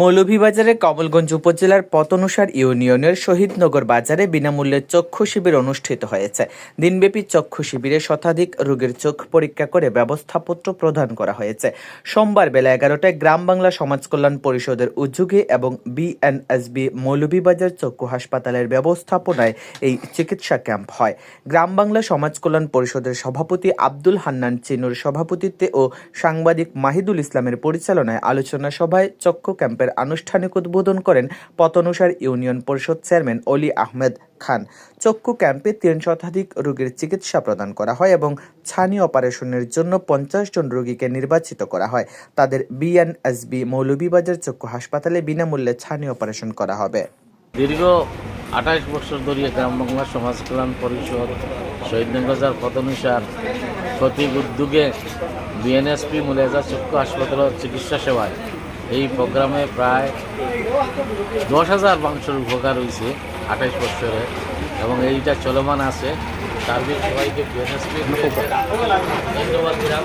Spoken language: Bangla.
মৌলভীবাজারের কমলগঞ্জ উপজেলার পতনুসার ইউনিয়নের শহীদনগর বাজারে বিনামূল্যে চক্ষু শিবির অনুষ্ঠিত হয়েছে। দিনব্যাপী চক্ষু শিবিরে শতাধিক রোগীর চোখ পরীক্ষা করে ব্যবস্থাপত্র প্রদান করা হয়েছে। সোমবার বেলা এগারোটায় গ্রাম বাংলা সমাজ কল্যাণ পরিষদের উদ্যোগে এবং বিএনএসবি মৌলভীবাজার চক্ষু হাসপাতালের ব্যবস্থাপনায় এই চিকিৎসা ক্যাম্প হয়। গ্রাম বাংলা সমাজ কল্যাণ পরিষদের সভাপতি আব্দুল হান্নান চিনুর সভাপতিত্বে ও সাংবাদিক মাহিদুল ইসলামের পরিচালনায় আলোচনা সভায় চক্ষু ক্যাম্পের আনুষ্ঠানিক উদ্বোধন করেন পতনুসার ইউনিয়ন পরিষদ চেয়ারম্যান অলি আহমেদ খান। চক্ষু ক্যাম্পে তিন শতাধিক রোগীর চিকিৎসা প্রদান করা হয় এবং ছানি অপারেশনের জন্য পঞ্চাশ জন রোগীকে নির্বাচিত করা হয়। তাদের বিএনএসবি মৌলভীবাজার চক্ষু হাসপাতালে বিনামূল্যে ছানি অপারেশন করা হবে। দীর্ঘ আঠাশ বছর ধরে গ্রাম বাংলা সমাজ কল্যাণ পরিষদ শহীদনগর পতনুসার সঠিক উদ্যোগে বিএনএসপি মুলেজা চক্ষু হাসপাতালের চিকিৎসা সেবায় এই প্রোগ্রামে প্রায় দশ হাজার মানুষের উপকার হয়েছে আঠাশ বছরে এবং এইটা চলমান আছে। সার্বিক সবাইকে বিএনএসপি ধন্যবাদ। দিলাম